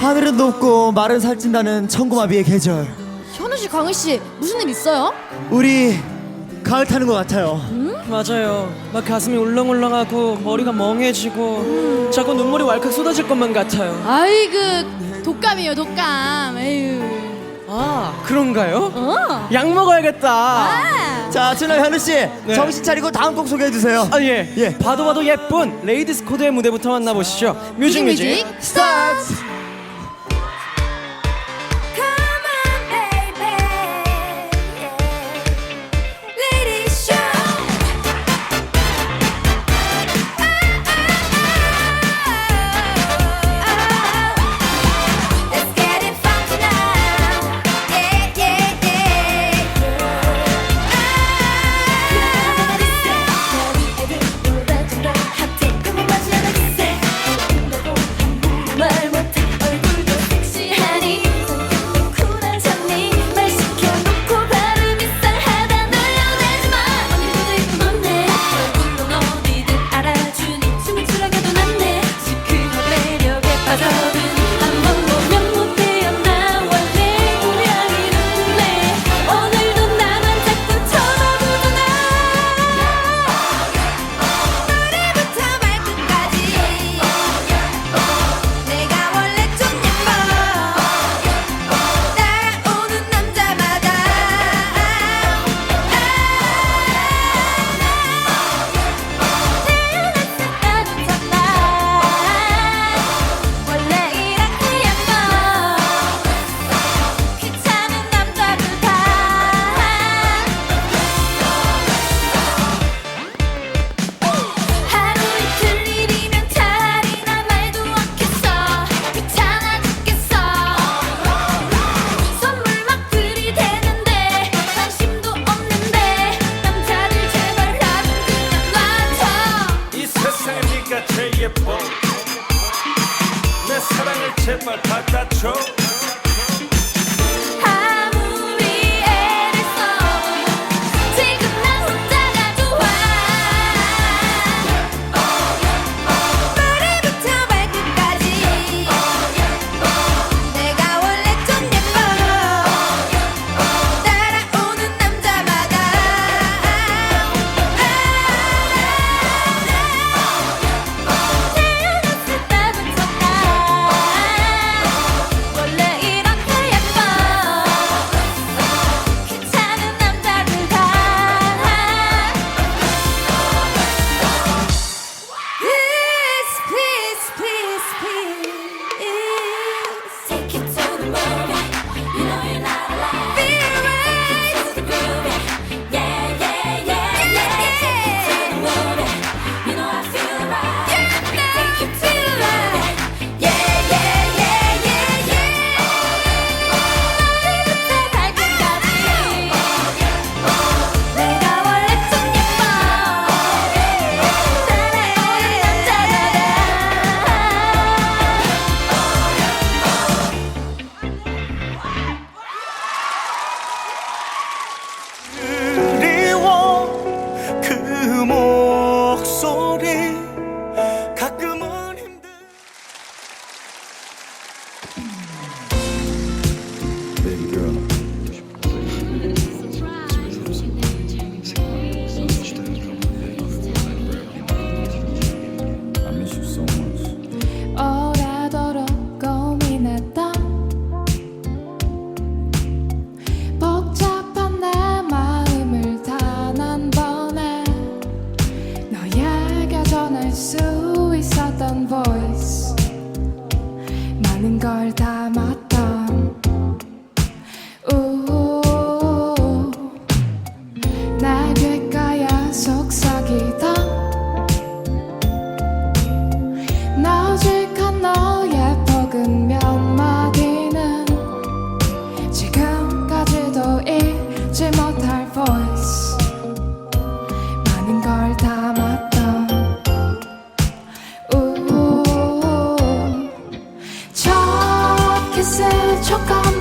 하늘은 높고 말은 살찐다는 천고마비의 계절. 현우 씨, 광희 씨 무슨 일 있어요? 우리 가을 타는 것 같아요. 맞아요. 막 가슴이 울렁울렁하고 머리가 멍해지고 자꾸 눈물이 왈칵 쏟아질 것만 같아요. 아이고 독감이에요 독감. 에휴 아 그런가요? 어? 약 먹어야겠다. 아. 자 준호 현우 씨 정신 차리고 다음 곡 소개해 주세요 아 예. 예. 봐도 봐도 예쁜 레이디스 코드의 무대부터 만나보시죠. 뮤직 뮤직. 뮤직뮤직 스타트 내 사랑을 제발 받아줘. 널다. ve çok az